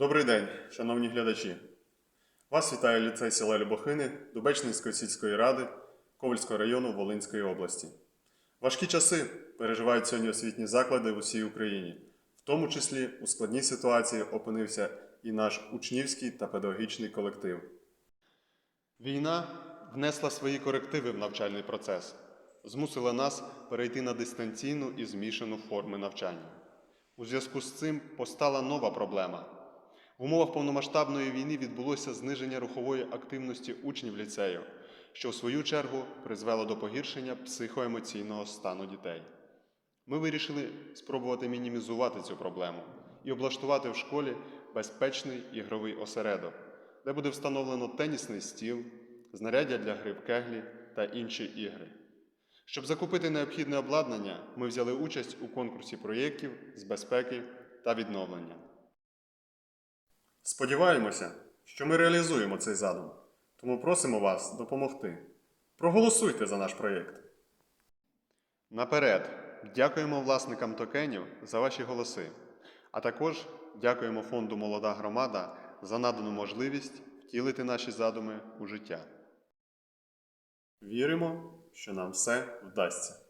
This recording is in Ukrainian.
Добрий день, шановні глядачі. Вас вітає ліцей села Любохини Дубечнинської сільської ради Ковальського району Волинської області. Важкі часи переживають сьогодні освітні заклади в усій Україні. В тому числі у складній ситуації опинився і наш учнівський та педагогічний колектив. Війна внесла свої корективи в навчальний процес, змусила нас перейти на дистанційну і змішану форми навчання. У зв'язку з цим постала нова проблема. В умовах повномасштабної війни відбулося зниження рухової активності учнів ліцею, що в свою чергу призвело до погіршення психоемоційного стану дітей. Ми вирішили спробувати мінімізувати цю проблему і облаштувати в школі безпечний ігровий осередок, де буде встановлено тенісний стіл, знаряддя для гри в кеглі та інші ігри. Щоб закупити необхідне обладнання, ми взяли участь у конкурсі проєктів з безпеки та відновлення. Сподіваємося, що ми реалізуємо цей задум, тому просимо вас допомогти. Проголосуйте за наш проєкт. Наперед дякуємо власникам токенів за ваші голоси, а також дякуємо фонду Молода громада за надану можливість втілити наші задуми у життя. Віримо, що нам все вдасться.